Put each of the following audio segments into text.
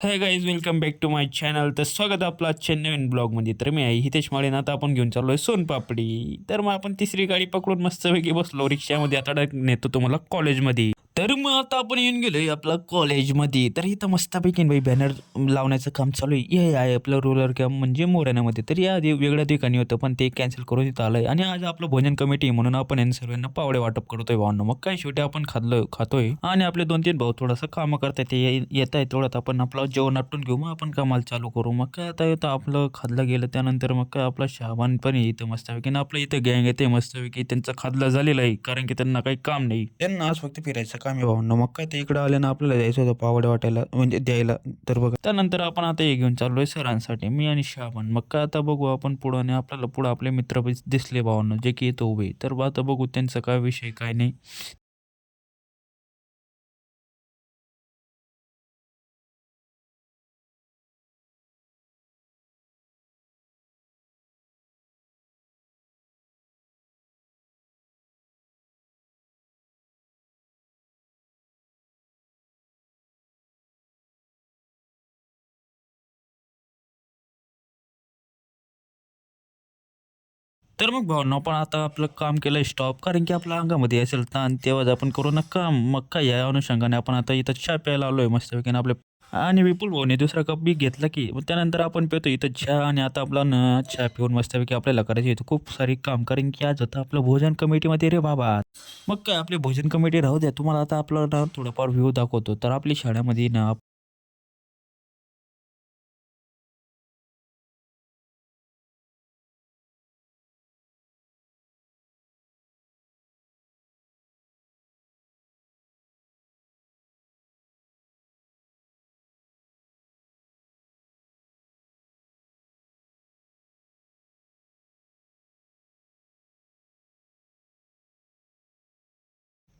Hi guys welcome back to my channel तर स्वागत आपलं आजच्या नवीन ब्लॉगमध्ये तर मी आहे हितेश माळेन. आता आपण घेऊन चाललोय सोनपापडी तर मग आपण तिसरी गाडी पकडून मस्तपैकी बसलो. रिक्षामध्ये आता नेतो तुम्हाला कॉलेजमध्ये तर मग आता आपण येऊन गेलोय आपलं कॉलेजमध्ये तर इथं मस्तपैकी बाई बॅनर लावण्याचं काम चालू आहे. हे आहे आपलं रोलर कॅम्प म्हणजे मोऱ्यानामध्ये तर या आधी वेगळ्या ठिकाणी होतं पण ते कॅन्सल करून इथं आलंय. आणि आज आपलं भोजन कमिटी म्हणून आपण यांना सर्वांना पावडे वाटप करतोय वाहन मग काय शेवटी आपण खाल्लं खातोय. आणि आपले दोन तीन भाऊ थोडंसं कामं करताय ते येत आहे तेवढ्यात आपण आपलं जेवण आटून घेऊ मग आपण कामाला चालू करू. मग काय आता येतं आपलं खाल्लं गेलं त्यानंतर मग काय आपलं शाबान पण आहे इथं मस्तपैकी. आणि आपलं इथं गँग येते मस्तपैकी त्यांचं खाल्लं झालेलं आहे कारण की त्यांना काही काम नाही. त्यांना आज फक्त फिरायचं काम आहे भावना मग काय ते इकडं आल्यानं आपल्याला द्यायचं होतं पावडे वाटायला म्हणजे द्यायला. तर बघा. त्यानंतर आपण आता हे घेऊन चाललोय सरांसाठी मी आणि शाबान मग काय आता बघू आपण पुढं आणि आपल्याला पुढं आपले मित्र दिसले भावांना जे की येतो उभे तर बा आता बघू त्यांचा काय विषय काय नाही. तर मग भावना पण आता आपलं काम केलं स्टॉप कारण की आपल्या अंगामध्ये असेल ताण तेव्हाच आपण करू ना काम. मग काय या अनुषंगाने आपण आता इथं चहा प्यायला आलोय मस्तपैकी. आणि आपले आणि विपुल भाऊने दुसरा कप बी घेतला की मग त्यानंतर आपण पितो इथं चहा. आणि आता आपला न चहा पिऊन मस्तपैकी आपल्याला करायची इथं खूप सारी काम. कारण की आज होतं आपलं भोजन कमिटीमध्ये रे बाबा. मग काय आपली भोजन कमिटी राहू द्या. तुम्हाला आता आपलं ना थोडंफार व्ह्यू दाखवतो. तर आपली शाळेमध्ये ना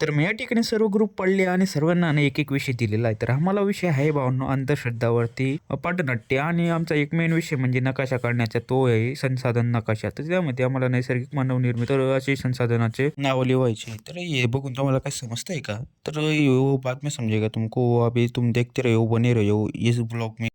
तर मी या ठिकाणी सर्व ग्रुप पडले आणि सर्वांना एक एक विषय दिलेला आहे. तर आम्हाला विषय आहे भावनो अंधश्रद्धावरती पाटनाट्य आणि आमचा एक मेन विषय म्हणजे नकाशा काढण्याचा. तो आहे संसाधन नकाशा. तर त्यामध्ये आम्हाला नैसर्गिक मानव निर्मित असे संसाधनाचे नाव लिवायचे तर हे बघून तुम्हाला काय समजतंय का? तर यो समजे का तुमको. अभी तुम देखते रहो बने रहो. इस ब्लॉग में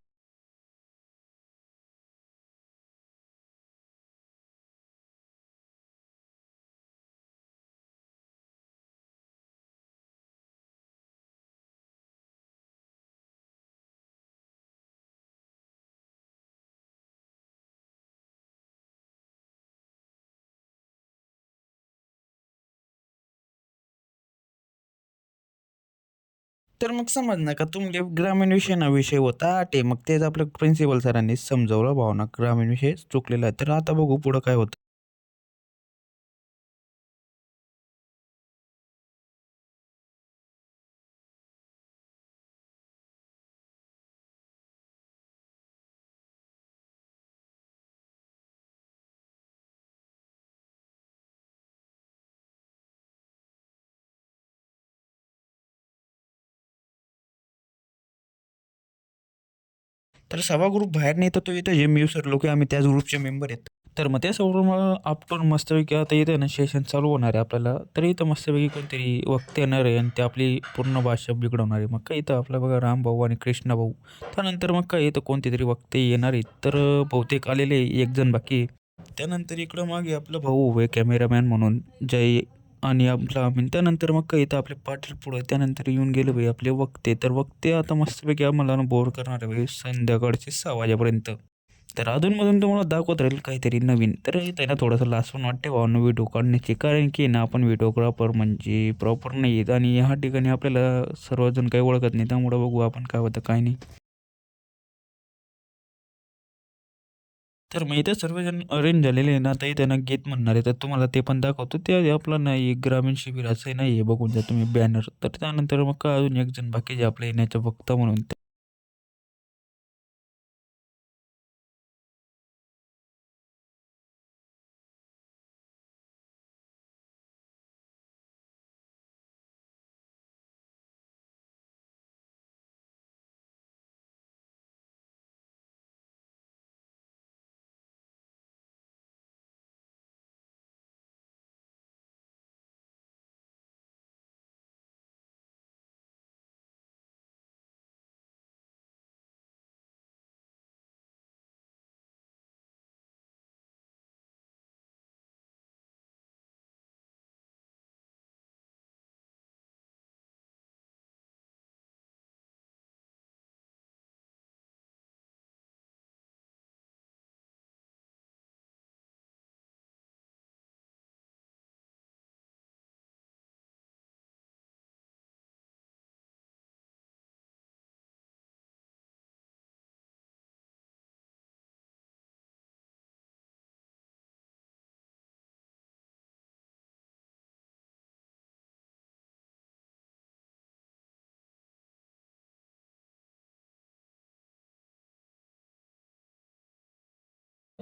तर मग समज का तुमचे ग्रामीण विषयाना विषय होता ते मग तेच आपल्या प्रिन्सिपल सरांनी समजावलं भावना ग्रामीण विषय चुकलेला आहे. तर आता बघू पुढं काय होतं. तर सवा ग्रुप बाहेर नाही तर तो इथं जे मी सर लोक आम्ही त्याच ग्रुपचे मेंबर आहेत. तर मग त्यासोबत मग आपण मस्तपैकी आता येतं ना सेशन चालू होणार आहे आपल्याला. तर इथं मस्तपैकी कोणतरी वक्ते येणार आहे आणि ते आपली पूर्ण भाषा बिघडवणार आहे. मग काय इथं आपला बघा रामभाऊ आणि कृष्ण भाऊ. त्यानंतर मग काय इथं कोणते तरी वक्ते येणार आहेत. तर बहुतेक आलेले एक जण बाकी त्यानंतर इकडं मागे आपला भाऊ उभे कॅमेरामॅन म्हणून जय आणि आपला आम्ही त्यानंतर मग काही तर आपले पाटील पुढं त्यानंतर येऊन गेले भाई आपले वक्ते. तर वक्ते आता मस्तपैकी आम्हाला बोर करणार आहे भाई संध्याकाळचे सहा वाजेपर्यंत. तर अधूनमधून तुम्हाला दाखवत राहील काहीतरी नवीन. तर त्यांना थोडंसं लासून वाटते भावना व्हिडिओ काढण्याची. कारण की ना आपण व्हिडिओग्राफर म्हणजे प्रॉपर नाही आहेत आणि ह्या ठिकाणी आपल्याला सर्वजण काही ओळखत नाही. त्यामुळं बघू आपण काय होतं काय नाही. तर मग इथे सर्वजण अरेंज झालेले आहे ना आता त्यांना गीत म्हणणार आहे. तर तुम्हाला ते पण दाखवतो. ते आपलं नाही ग्रामीण शिबिराचं नाही आहे बघून जा तुम्ही बॅनर तर त्यानंतर मग अजून एक जण बाकी जे आपल्या येण्याचं वक्ता म्हणून.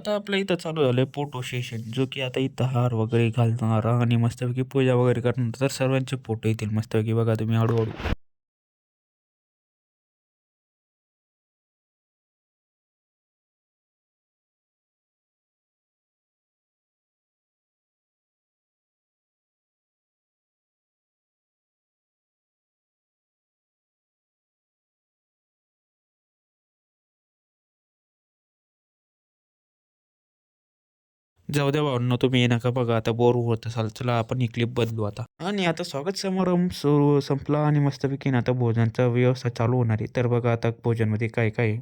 आता आपल्या इथं चालू झालंय फोटो सेशन जो की आता इथं हार वगैरे घालणार आणि मस्तपैकी पूजा वगैरे करणार तर सर्वांचे फोटो येतील मस्तपैकी. बघा तुम्ही हळूहळू. जाऊ द्या भावनो तुम्ही ये नका बघा आता बोर होत असाल. चला आपण ही क्लिप बदलू आता. आणि आता स्वागत समारंभ सुरू संपला आणि मस्तपैकी ना आता भोजनाचा व्यवस्था चालू होणार आहे. तर बघा आता भोजनमध्ये काय काय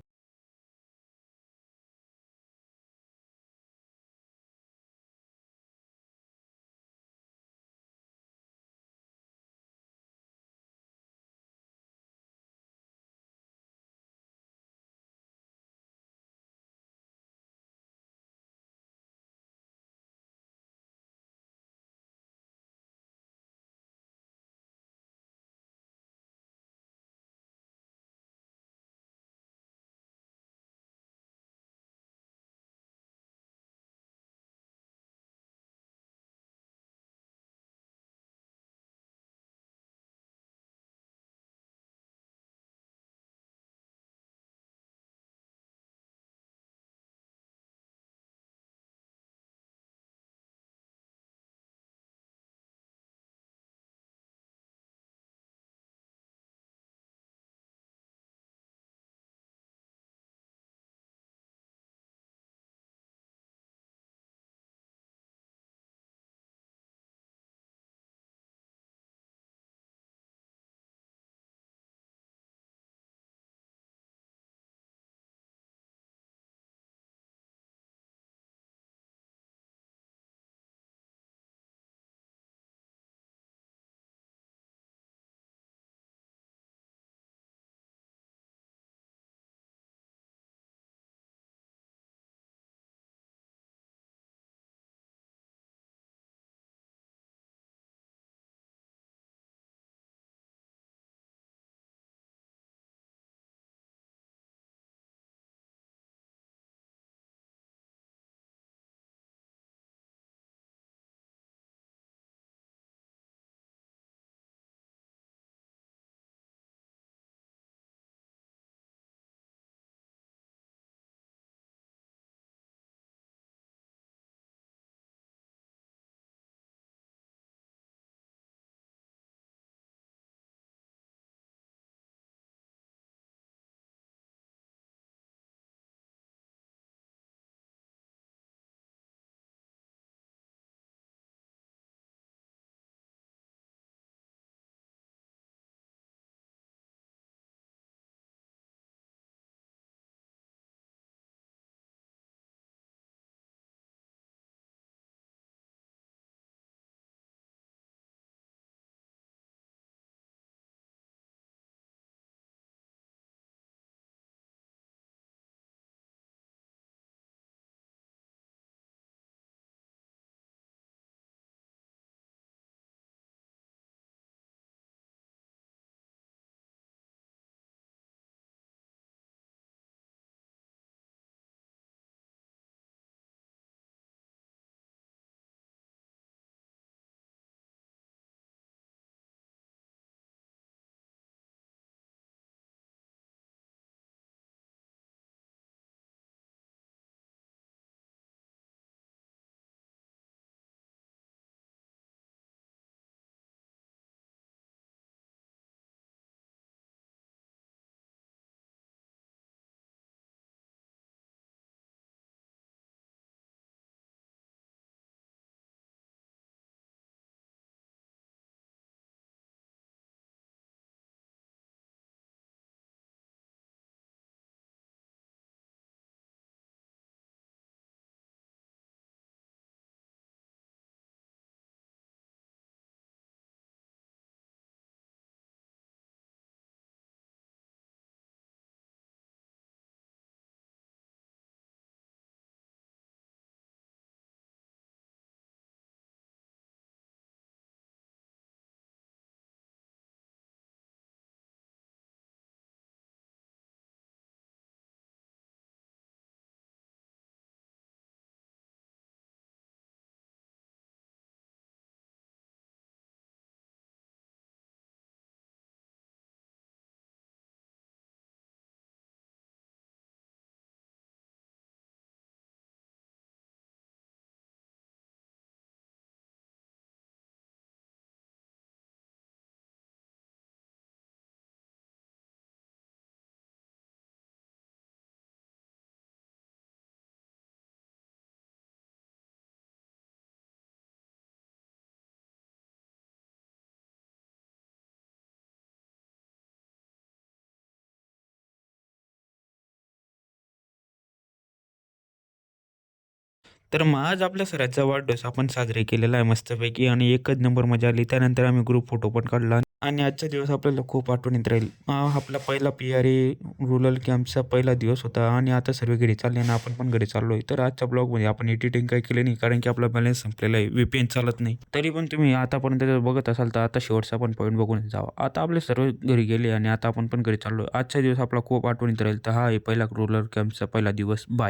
तर मग आज आपल्या सराचा वाढदिवस आपण साजरे केलेला आहे मस्तपैकी आणि एकच नंबर मजा आली. त्यानंतर आम्ही ग्रुप फोटो पण काढला. आणि आजचा दिवस आपल्याला खूप आठवणीत राहील. आपला पहिला पी आर ए रुरल कॅम्पचा पहिला दिवस होता आणि आता सर्व घरी चालले आणि आपण पण घरी चाललो आहे तर आजच्या ब्लॉगमध्ये आपण एडिटिंग काही केले नाही कारण की आपला बॅलन्स संपलेला आहे. व्हीपीएन पी एन चालत नाही. तरी पण तुम्ही आतापर्यंत बघत असाल तर आता शेवटचा पण पॉईंट बघून जावा. आता आपले सर्व घरी गेले आणि आता आपण पण घरी चाललो आजचा दिवस आपला खूप आठवणीत राहील. तर हा आहे पहिला रुरल कॅम्पचा पहिला दिवस. बाय